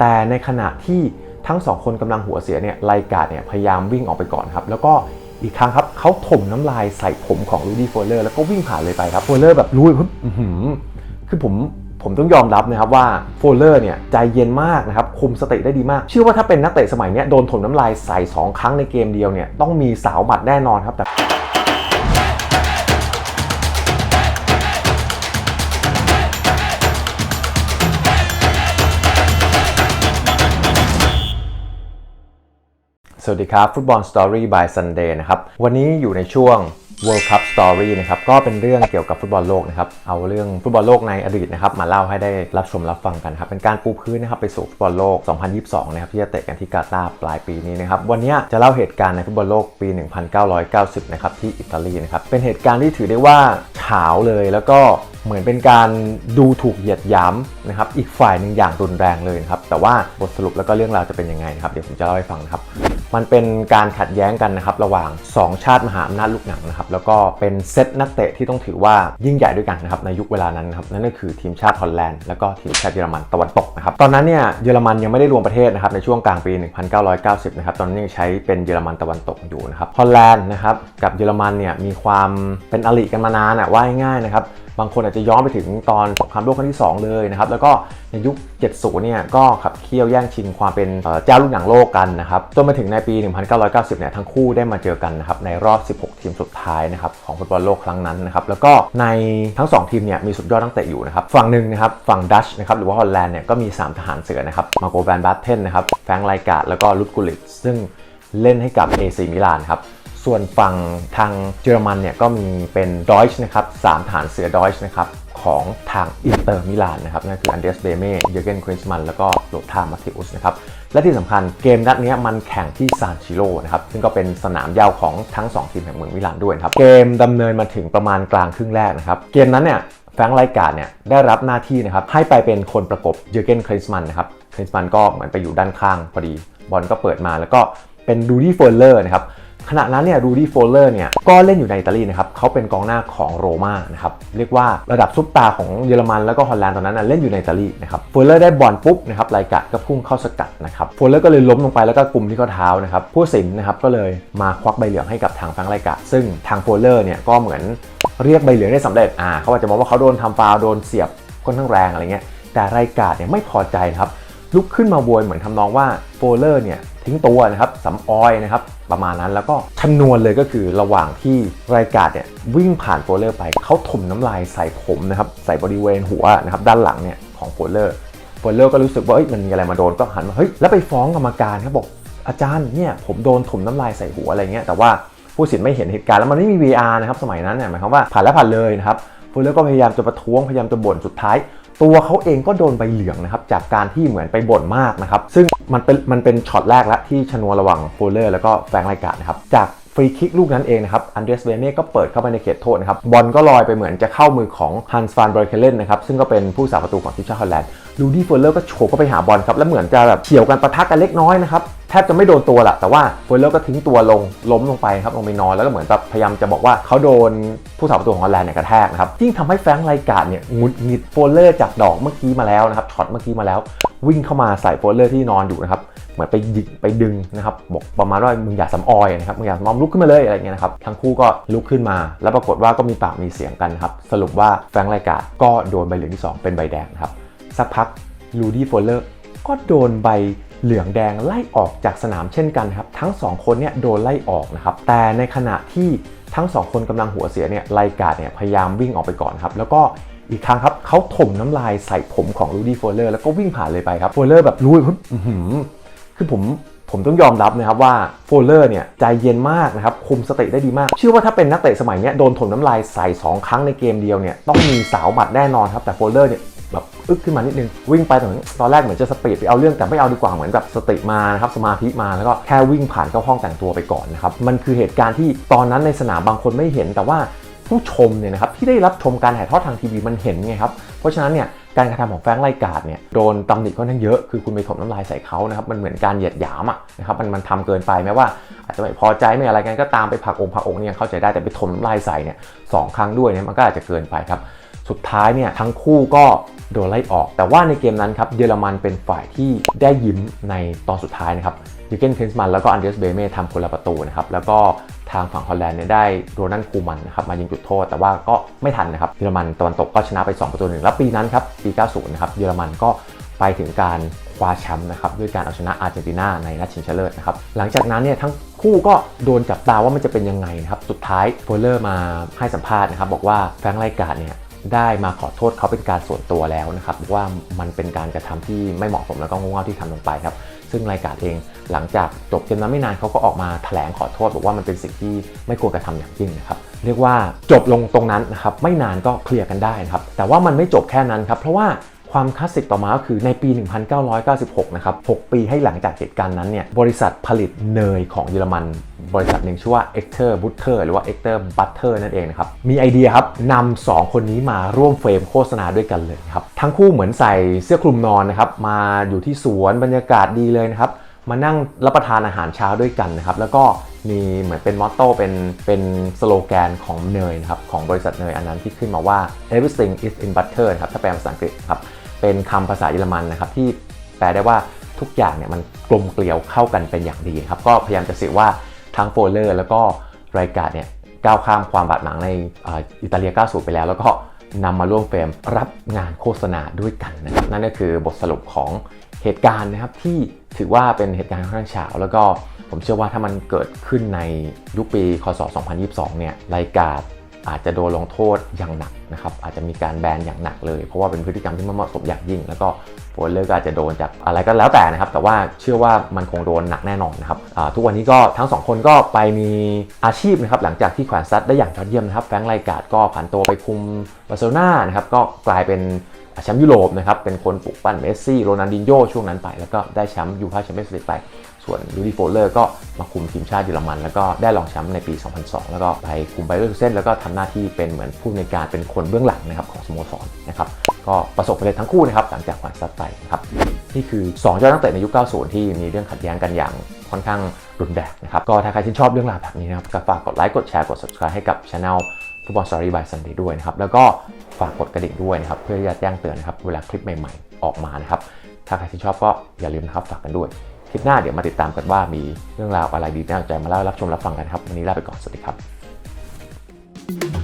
แต่ในขณะที่ทั้งสองคนกำลังหัวเสียเนี่ยไลกาดเนี่ยพยายามวิ่งออกไปก่อนครับแล้วก็อีกครั้งครับเขาถมน้ำลายใส่ผมของลูดี้โฟลเลอร์แล้วก็วิ่งผ่านเลยไปครับโฟลเลอร์แบบรู้ปุ๊บคือผมผมต้องยอมรับนะครับว่าโฟลเลอร์เนี่ยใจเย็นมากนะครับคุมสติได้ดีมาก เชื่อว่าถ้าเป็นนักเตะสมัยนี้โดนถมน้ำลายใส่สองครั้งในเกมเดียวเนี่ยต้องมีสาวหมัดแน่นอนครับแต่ สวัสดีครับ ฟุตบอลสตอรี่ by Sunday นะครับ วันนี้อยู่ในช่วง World Cup Story นะครับ ก็เป็นเรื่องเกี่ยวกับฟุตบอลโลกนะครับ เอาเรื่องฟุตบอลโลกในอดีตนะครับ มาเล่าให้ได้รับชมรับฟังกันครับ เป็นการปูพื้นนะครับไปสู่ฟุตบอลโลก 2022 นะครับ ที่จะเตะกันที่กาตาร์ปลายปีนี้นะครับ วันนี้จะเล่าเหตุการณ์ในฟุตบอลโลกปี 1990 นะครับที่อิตาลีนะครับ เป็นเหตุการณ์ที่ถือได้ว่าเฉาวเลยแล้วก็เหมือนเป็นการดูถูกเหยียดหยามนะครับ อีกฝ่ายหนึ่งอย่างรุนแรงเลยนะครับ แต่ว่าบทสรุปแล้วก็เรื่องราวจะเป็นยังไงนะครับ เดี๋ยวผมจะเล่าให้ฟังนะครับ มันเป็นการขัดแย้งกันนะครับระหว่าง 2 ชาติมหาอำนาจลูกหนังนะครับแล้วก็เป็นเซตนักเตะที่ต้องถือว่ายิ่งใหญ่ด้วยกันนะครับในยุคเวลานั้นนะครับนั่นก็คือทีมชาติฮอลแลนด์แล้วก็ทีมชาติเยอรมันตะวันตกนะครับตอนนั้นเนี่ยเยอรมันยังไม่ได้รวมประเทศนะครับในช่วงกลางปี 1990 นะครับตอนนั้นยังใช้เป็นเยอรมันตะวันตกอยู่นะครับฮอลแลนด์นะครับกับเยอรมันเนี่ยมีความเป็นอริกันมานานอะว่าง่ายๆนะครับ บางคนอาจจะย้อนไปถึงตอนสงครามโลกครั้งที่ 2 เลยนะครับ แล้วก็ในยุค 70 เนี่ยก็ขับเคี่ยวแย่งชิงความเป็นเจ้าลูกหนังโลกกันนะครับ จนมาถึงในปี 1990 เนี่ยทั้งคู่ได้มาเจอกันนะครับในรอบ 16 ทีมสุดท้ายนะครับของฟุตบอลโลกครั้งนั้นนะครับ แล้วก็ในทั้ง 2 ทีมเนี่ยมีสุดยอดนักเตะอยู่นะครับ ฝั่งหนึ่งนะครับฝั่งดัชนะครับหรือว่าฮอลแลนด์เนี่ยก็มี 3 ทหารเสือนะครับ มาโกแวนบาร์เทนนะครับ แฟงไลกาดแล้วก็ลุดกุลิตซึ่งเล่นให้กับ AC มิลานครับ ส่วนฝั่งทางเยอรมันเนี่ยก็มีเป็นดอยช์นะครับสามฐานเสือดอยช์นะครับของทางอินเตอร์มิลานนะครับนั่นคืออันเดรสเบเม่เยอร์เกนคริสมันแล้วก็โลธามาเทอุสนะครับและที่สำคัญเกมนัดเนี้ยมันแข่งที่ซานชิโร่นะครับซึ่งก็เป็นสนามเย้าของทั้ง 2 ทีมแห่งเมืองมิลานด้วยครับเกมดำเนินมาถึงประมาณกลางครึ่งแรกนะครับเกมนั้นเนี่ยแฟรงค์ไลการ์ดเนี่ยได้รับหน้าที่นะครับให้ไปเป็นคนประกบเยอร์เกนคริสมันนะครับคริสมันก็เหมือนไปอยู่ด้านข้างพอดีบอลก็เปิดมาแล้วก็เป็นดูดี้โฟลเลอร์นะครับ ขณะนั้นเนี่ยรูดี้โฟลเลอร์เนี่ยก็เล่นอยู่ในอิตาลีนะครับเขาเป็นกองหน้าของโรม่านะครับเรียกว่าระดับซุปตาของเยอรมันแล้วก็ฮอลแลนด์ตอนนั้นนะเล่นอยู่ในอิตาลีนะครับโฟลเลอร์ได้บอลปุ๊บนะครับไลกะก็พุ่งเข้าสกัดนะครับโฟลเลอร์ก็เลยล้มลงไปแล้วก็กลุ่มที่ข้อเท้านะครับผู้สินนะครับก็เลยมาควักใบเหลืองให้กับทางฟรงไลกะ ซึ่งทางโฟลเลอร์เนี่ยก็เหมือนเรียกใบเหลืองได้สำเร็จอ่าเขาอาจจะมองว่าเขาโดนทำฟาวโดนเสียบค่อนข้างแรงอะไรเงี้ยแต่ไลกะเนี่ยไม่พอใจครับ ลุกขึ้นมาโวยเหมือนทำนองว่าโฟลเลอร์เนี่ยทิ้งตัวนะครับสำออยนะครับประมาณนั้นแล้วก็ชนวนเลยก็คือระหว่างที่รายการเนี่ยวิ่งผ่านโฟลเลอร์ไปเขาถมน้ำลายใส่ผมนะครับใส่บริเวณหัวนะครับด้านหลังเนี่ยของโฟลเลอร์โฟลเลอร์ก็รู้สึกว่าเอ้ยมันมีอะไรมาโดนก็หันมาเฮ้ยแล้วไปฟ้องกรรมการครับบอกอาจารย์เนี่ยผมโดนถมน้ำลายใส่หัวอะไรเงี้ยแต่ว่าผู้สินไม่เห็นเหตุการณ์แล้วมันไม่มี VR นะครับสมัยนั้นเนี่ยหมายความว่าผ่านแล้วผ่านเลยนะครับโฟลเลอร์ก็พยายามจะประท้วงพยายามจะบ่นสุดท้าย ตัวเขาเองก็โดนใบเหลืองนะครับจากการที่เหมือนไปบ่นมากนะครับซึ่งมันเป็นมันเป็นช็อตแรกแล้วที่ชนวนระหว่างโฟลเลอร์แล้วก็แฟรงไลการ์ดนะครับจากฟรีคิกลูกนั้นเองนะครับ อันเดรสเบเน่ก็เปิดเข้าไปในเขตโทษนะครับ บอลก็ลอยไปเหมือนจะเข้ามือของฮันส์ฟานบรอยเคเลนนะครับ ซึ่งก็เป็นผู้สาประตูของทีมชาติฮอลแลนด์ ลูดี้โฟลเลอร์ก็โฉบเข้าไปหาบอลครับ แล้วเหมือนจะแบบเฉียวกันปะทะกันเล็กน้อยนะครับ ทบจะไม่โดนตัวแหละแต่ว่าโฟลเลอร์ก็ทิ้งตัวลงล้มลงไปครับลงไปนอนแล้วก็เหมือนแบบพยายามจะบอกว่าเขาโดนผู้สาประตูของฮอลแลนด์เนี่ยกระแทกนะครับยิ่งทำให้แฟรงค์ไลการ์ดเนี่ยงุดหงิดโฟลเลอร์จากดอกเมื่อกี้มาแล้วนะครับช็อตเมื่อกี้มาแล้ว วิ่งเข้ามาใส่โฟลเลอร์ที่นอนอยู่นะครับเหมือนไปหยิกไปดึงนะครับบอกประมาณว่ามึงอย่าสำออยนะครับมึงอย่าสำออยลุกขึ้นมาเลยอะไรเงี้ยนะครับทั้งคู่ก็ลุกขึ้นมา แล้วปรากฏว่าก็มีปากมีเสียงกันครับสรุปว่าแฟรงค์ไลการ์ดก็โดนใบเหลืองที่สองเป็นใบแดงครับสักพักลูดี้โฟลเลอร์ ก็โดนใบเหลืองแดงไล่ออกจากสนามเช่นกันครับ ทั้ง 2 คนเนี่ยโดนไล่ออกนะครับ แต่ในขณะที่ทั้ง 2 คนกำลังหัวเสียเนี่ยไลกาดเนี่ยพยายามวิ่งออกไปก่อนครับ แล้วก็อีกครั้งครับเขาถมน้ำลายใส่ผมของลูดี้โฟลเลอร์แล้วก็วิ่งผ่านเลยไปครับโฟลเลอร์แบบรู้ปุ๊บคือผมผมต้องยอมรับนะครับว่าโฟลเลอร์เนี่ยใจเย็นมากนะครับคุมสติได้ดีมาก เชื่อว่าถ้าเป็นนักเตะสมัยนี้โดนถมน้ำลายใส่สองครั้งในเกมเดียวเนี่ยต้องมีสาวหมัดแน่นอนครับแต่โฟลเลอร์เนี่ย แบบอึกขึ้นมานิดนึงวิ่งไปตอนนั้นตอนแรกเหมือนจะสปีดไปเอาเรื่องแต่ไม่เอาดีกว่าเหมือนแบบสติมานะครับสมาธิมาแล้วก็แค่วิ่งผ่านเข้าห้องแต่งตัวไปก่อนนะครับมันคือเหตุการณ์ที่ตอนนั้นในสนามบางคนไม่เห็น แต่ว่าผู้ชมเนี่ยนะครับที่ได้รับชมการถ่ายทอดทางทีวีมันเห็นไงครับเพราะฉะนั้นเนี่ยการกระทำของแฟรงค์ไลการ์ดเนี่ยโดนตำหนิค่อนข้างเยอะคือคุณไปถมน้ำลายใส่เขานะครับมันเหมือนการเหยียดหยามอะนะครับมันมันทำเกินไปแม้ว่า อาจจะไม่พอใจไม่อะไรกันก็ตามไปผักองค์ผักองค์เนี่ยเข้าใจได้แต่ไปถมน้ำลายใส่เนี่ยสองครั้งด้วยเนี่ยมันก็อาจจะเกินไปครับ สุดท้ายเนี่ยทั้งคู่ก็โดนไล่ออก แต่ว่าในเกมนั้นครับเยอรมันเป็นฝ่ายที่ได้ยิ้มในตอนสุดท้ายนะครับยูเกนคริสมันแล้วก็อันเดรสเบเม่ทำคนละประตูนะครับแล้วก็ทางฝั่งฮอลแลนด์เนี่ยได้โรนันคูมันนะครับมายิงจุดโทษ แต่ว่าก็ไม่ทันนะครับเยอรมันตะวันตกก็ชนะไป 2 ประตูหนึ่งแล้วปีนั้นครับปี 90 นะครับเยอรมันก็ไปถึงการคว้าแชมป์นะครับด้วยการเอาชนะอาร์เจนตินาในนัดชิงชนะเลิศนะครับหลังจากนั้นเนี่ยทั้งคู่ก็โดนจับตาว่ามันจะเป็นยังไงนะครับสุดท้ายโฟลเลอร์มาให้สัมภาษณ์นะครับบอกว่าแฟรงค์ไลกาดเนี่ย ได้มาขอโทษเขาเป็นการส่วนตัวแล้วนะครับว่ามันเป็นการกระทำที่ไม่เหมาะสมแล้วก็งงเง่าที่ทำลงไปครับซึ่งรายการเองหลังจากจบเกมนั้นไม่นานเขาก็ออกมาแถลงขอโทษ บอกว่ามันเป็นสิ่งที่ไม่ควรกระทำอย่างยิ่งนะครับเรียกว่าจบลงตรงนั้นนะครับไม่นานก็เคลียร์กันได้นะครับแต่ว่ามันไม่จบแค่นั้นครับเพราะว่า ความคลาสสิกต่อมาก็คือในปี 1996 นะครับ 6 ปีให้หลังจากเหตุการณ์นั้นเนี่ย บริษัทผลิตเนยของเยอรมัน บริษัทหนึ่งชื่อว่า e c t e r Butter หรือว่า e c t e r Butter นั่นเองนะครับ มีไอเดียครับนำสองคนนี้มาร่วมเฟรมโฆษณาด้วยกันเลยครับ ทั้งคู่เหมือนใส่เสื้อคลุมนอนนะครับ มาอยู่ที่สวนบรรยากาศดีเลยนะครับ มานั่งรับประทานอาหารเช้าด้วยกันนะครับ แล้วก็มีเหมือนเป็นมอตโต้เป็นเป็นสโลแกนของเนยนะครับของบริษัทเนยอันนั้นที่ขึ้นมาว่า everything is in butter นะครับถ้าแปลภาษาอังกฤษครับ เป็นคำภาษาเยอรมันนะครับที่แปลได้ว่าทุกอย่างเนี่ยมันกลมเกลียวเข้ากันเป็นอย่างดีครับก็พยายามจะสื่อว่าทั้งโฟลเลอร์แล้วก็รายการเนี่ยก้าวข้ามความบาดหมางในอิตาเลีย90 ไปแล้ว แล้วก็นำมาร่วมเฟรมรับงานโฆษณาด้วยกันนะครับนั่นก็คือบทสรุปของเหตุการณ์นะครับที่ถือว่าเป็นเหตุการณ์ค่อนข้างเฉาแล้วก็ผมเชื่อว่าถ้ามันเกิดขึ้นในยุคปี คศ 2022 เนี่ยรายการ อาจจะโดนลงโทษอย่างหนักนะครับอาจจะมีการแบนอย่างหนักเลย เพราะว่าเป็นพฤติกรรมที่ไม่เหมาะสมอย่างยิ่ง แล้วก็โฟลเลอร์ก็อาจจะโดนจากอะไรก็แล้วแต่นะครับ แต่ว่าเชื่อว่ามันคงโดนหนักแน่นอนนะครับทุกวันนี้ก็ทั้งสองคนก็ไปมีอาชีพนะครับหลังจากที่แขวนซัดได้อย่างยอดเยี่ยมนะครับแฟรงค์ไลการ์ดก็ผันตัวไปคุมบาร์เซโลนานะครับก็กลายเป็น แชมป์ยุโรปนะครับเป็นคนปลุกปั้นเมสซี่โรนัลดินโญ่ช่วงนั้นไป แล้วก็ได้แชมป์ยูฟ่าแชมเปี้ยนส์ลีกไป ส่วนลูดีโฟลเลอร์ก็มาคุมทีมชาติเยอรมัน แล้วก็ได้รองแชมป์ในปี 2002 แล้วก็ไปคุมไบเออร์เซนแล้วก็ทำหน้าที่เป็นเหมือนผู้ในการเป็นคนเบื้องหลังนะครับของสโมสรนะครับก็ประสบความสำเร็จทั้งคู่นะครับหลังจากผ่านซัดไปนะครับนี่คือ2ยอดนักเตะในยุค 90 ที่มีเรื่องขัดแย้งกันอย่างค่อนข้างรุนแรงนะครับก็ถ้าใครชื่นชอบเรื่องราวแบบนี้นะครับก็ฝากกดไลค์กดแชร์กด subscribe ให้กับช anel ฟุตบอลสตอรี่บายซันเดย์ด้วยนะครับ แล้วก็ ฝากกดกระดิ่งด้วยนะครับ เพื่อจะแจ้งเตือนนะครับ เวลาคลิปใหม่ๆ ออกมานะครับ ถ้าใครที่ชอบก็อย่าลืมนะครับฝากกันด้วย คลิปหน้าเดี๋ยวมาติดตามกันว่ามีเรื่องราวอะไรดีน่าสนใจมาเล่ารับชมรับฟังกันครับ วันนี้ลาไปก่อน สวัสดีครับ